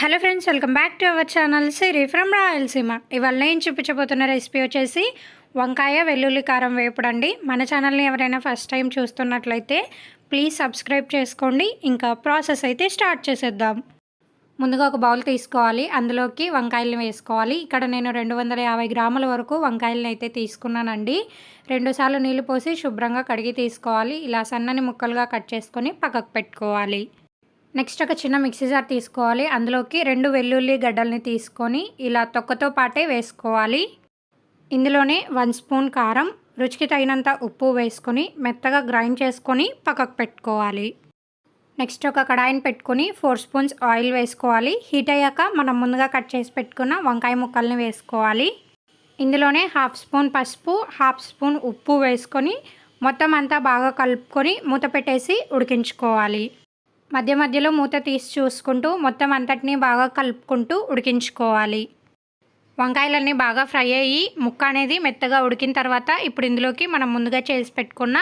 Hello friends welcome back to our channel Siri from Rayalaseema ఇవాళ నేను చూపించబోతున్న recipe వచ్చేసి వంకాయ వెల్లుల్లి కారం వేపుడండి. మన ఛానల్ని ఎవరైనా ఫస్ట్ టైం చూస్తున్నట్లయితే ప్లీజ్ సబ్స్క్రైబ్ చేసుకోండి. ఇంకా ప్రాసెస్ అయితే స్టార్ట్ చేసేద్దాం. ముందుగా ఒక బౌల్ తీసుకోవాలి. అందులోకి వంకాయలను వేసుకోవాలి. ఇక్కడ నేను రెండు వందల యాభై గ్రాముల వరకు వంకాయలను అయితే తీసుకున్నానండి. రెండుసార్లు నీళ్ళు పోసి శుభ్రంగా కడిగి తీసుకోవాలి. ఇలా సన్నని ముక్కలుగా కట్ చేసుకొని పక్కకు పెట్టుకోవాలి. నెక్స్ట్ ఒక చిన్న మిక్సీ జార్ తీసుకోవాలి. అందులోకి రెండు వెల్లుల్లి గడ్డల్ని తీసుకొని ఇలా తొక్కతో పాటే వేసుకోవాలి. ఇందులోనే వన్ స్పూన్ కారం రుచికి తగినంత ఉప్పు వేసుకొని మెత్తగా గ్రైండ్ చేసుకొని పక్కకు పెట్టుకోవాలి. నెక్స్ట్ ఒక కడాయిని పెట్టుకొని ఫోర్ స్పూన్స్ ఆయిల్ వేసుకోవాలి. హీట్ అయ్యాక మనం ముందుగా కట్ చేసి పెట్టుకున్న వంకాయ ముక్కల్ని వేసుకోవాలి. ఇందులోనే హాఫ్ స్పూన్ పసుపు హాఫ్ స్పూన్ ఉప్పు వేసుకొని మొత్తం అంతా బాగా కలుపుకొని మూత పెట్టేసి ఉడికించుకోవాలి. మధ్య మధ్యలో మూత తీసి చూసుకుంటూ మొత్తం అంతటినీ బాగా కలుపుకుంటూ ఉడికించుకోవాలి. వంకాయలన్నీ బాగా ఫ్రై అయ్యి ముక్క అనేది మెత్తగా ఉడికిన తర్వాత ఇప్పుడు ఇందులోకి మనం ముందుగా చేసి పెట్టుకున్న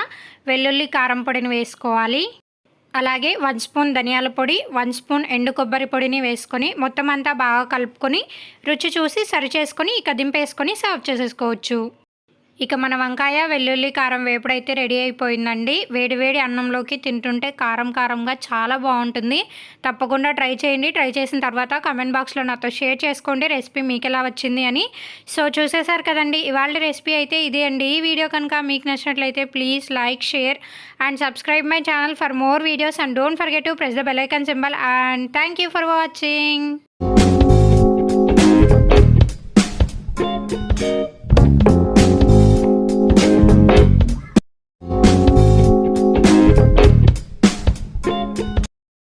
వెల్లుల్లి కారం పొడిని వేసుకోవాలి. అలాగే వన్ స్పూన్ ధనియాల పొడి వన్ స్పూన్ ఎండు కొబ్బరి పొడిని వేసుకొని మొత్తం అంతా బాగా కలుపుకొని రుచి చూసి సరి చేసుకొని ఇక దింపేసుకొని సర్వ్ చేసేసుకోవచ్చు. ఇక మన వంకాయ వెల్లుల్లి కారం వేపుడైతే రెడీ అయిపోయిందండి. వేడివేడి అన్నంలోకి తింటుంటే కారం కారంగా చాలా బాగుంటుంది. తప్పకుండా ట్రై చేయండి. ట్రై చేసిన తర్వాత కమెంట్ బాక్స్లో నాతో షేర్ చేసుకోండి. రెసిపీ మీకు ఎలా వచ్చింది అని. సో చూసేశారు కదండి. ఇవాళ రెసిపీ అయితే ఇదే అండి. ఈ వీడియో కనుక మీకు నచ్చినట్లయితే please like share and subscribe my channel for more videos and don't forget to press the bell icon symbol. And thank you for watching.